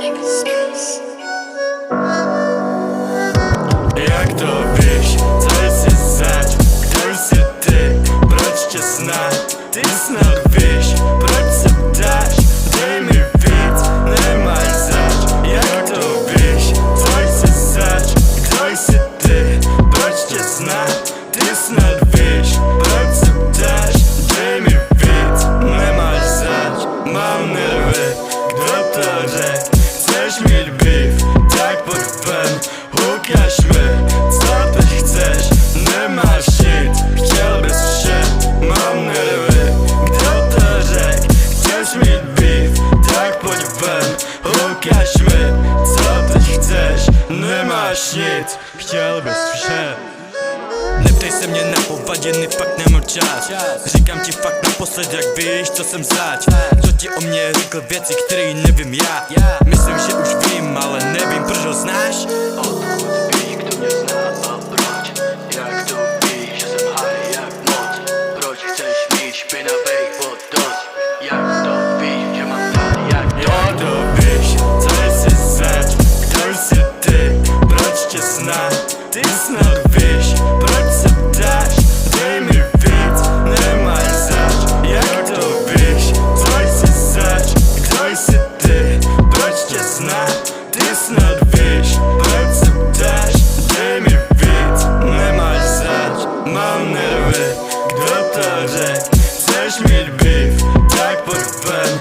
Onyx. mít beef, tak pod pen Ukaž co teď chceš, nemáš šit Chtěl bys vše, Mam nervy, kdo to řek Chceš mít beef, tak pojď pen? Ukaž co teď chceš, nemáš nic Chtěl bys vše Neptej se mě na povadiny, fakt nemám čas. Říkám ti fakt naposled, jak víš, co jsem zač. Kdo ti o mě řekl věci, které nevím já. Myslím, že už vím Nervy, kdo to řek Chceš mít beef, tak pojď ven.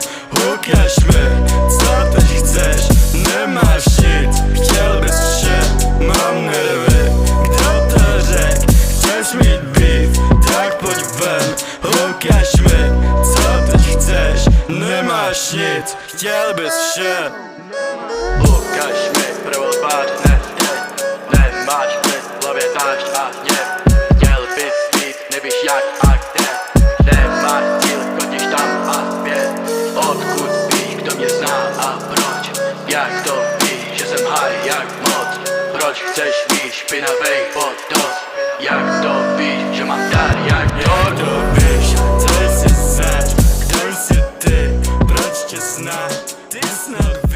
Ukaž mi, co teď chceš? Nemáš nic, chtěl bys vše. Mám nervy, kdo to řek Chceš mít beef, tak pojď ven. Ukaž mi, co teď chceš? Nemáš nic, chtěl bys vše. Ukaž mi prvou tvář nevíš jak a kde Nemáš cíl, chodíš tam a zpět Odkud víš, kdo mě zná a proč? Jak to víš, že jsem high jak moc? Proč chceš mít špinavej podot? Jak to víš, že mám dar jak Jak to? to víš, co jsi zač Kdo jsi ty, proč tě znám Ty snad